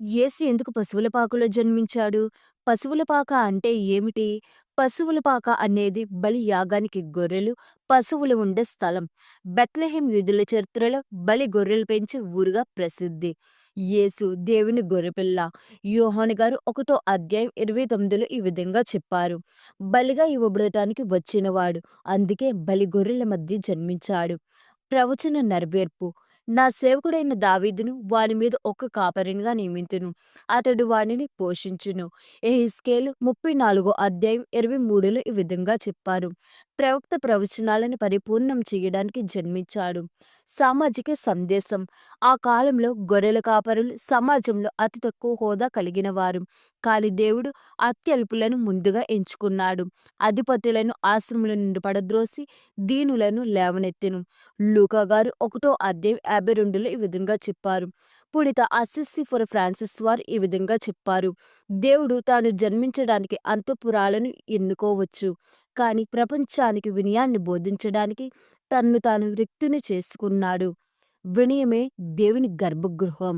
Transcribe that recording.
యేసు ఎందుకు పశువుల పాకలో జన్మించాడు? పశువుల పాక అంటే ఏమిటి? పశువుల పాక అనేది బలి యాగానికి గొర్రెలు, పశువులు ఉండే స్థలం. బెత్లహేం యుధుల చరిత్రలో బలి గొర్రెలు పెంచే ఊరుగా ప్రసిద్ధి. యేసు దేవుని గొర్రెపిల్ల. యోహాను గారు ఒకటో అధ్యాయం ఇరవై తొమ్మిదిలో ఈ విధంగా చెప్పారు. బలిగా ఇవ్వబడటానికి వచ్చినవాడు. అందుకే బలి గొర్రెల మధ్య జన్మించాడు. ప్రవచన నెరవేర్పు నా సేవకుడైన దావీదును వాని మీద ఒక కాపరినిగా నియమితును. అతడు వానిని పోషించును. ఎహిస్కేలు ముప్పై నాలుగో అధ్యాయం ఇరవై మూడులో ఈ విధంగా చెప్పారు. ప్రవక్త ప్రవచనాలను పరిపూర్ణం చేయడానికి జన్మించాడు. సామాజిక సందేశం. ఆ కాలంలో గొర్రెల కాపరులు సమాజంలో అతి తక్కువ హోదా కలిగిన వారు కానీ దేవుడు అత్యల్పులను ముందుగా ఎంచుకున్నాడు. అధిపతులను ఆశ్రముల నుండి పడద్రోసి దీనులను లేవనెత్తెను. లూకా గారు ఒకటో అధ్యాయం యాభై రెండులో ఈ విధంగా చెప్పారు. పుడిత అసిస్సి ఫర్ ఫ్రాన్సిస్ వారు ఈ విధంగా చెప్పారు. దేవుడు తాను జన్మించడానికి అంతఃపురాలను ఎన్నుకోవచ్చు. కానీ ప్రపంచానికి వినయాన్ని బోధించడానికి తన్ను తాను రిక్తుని చేసుకున్నాడు. వినయమే దేవుని గర్భగృహం.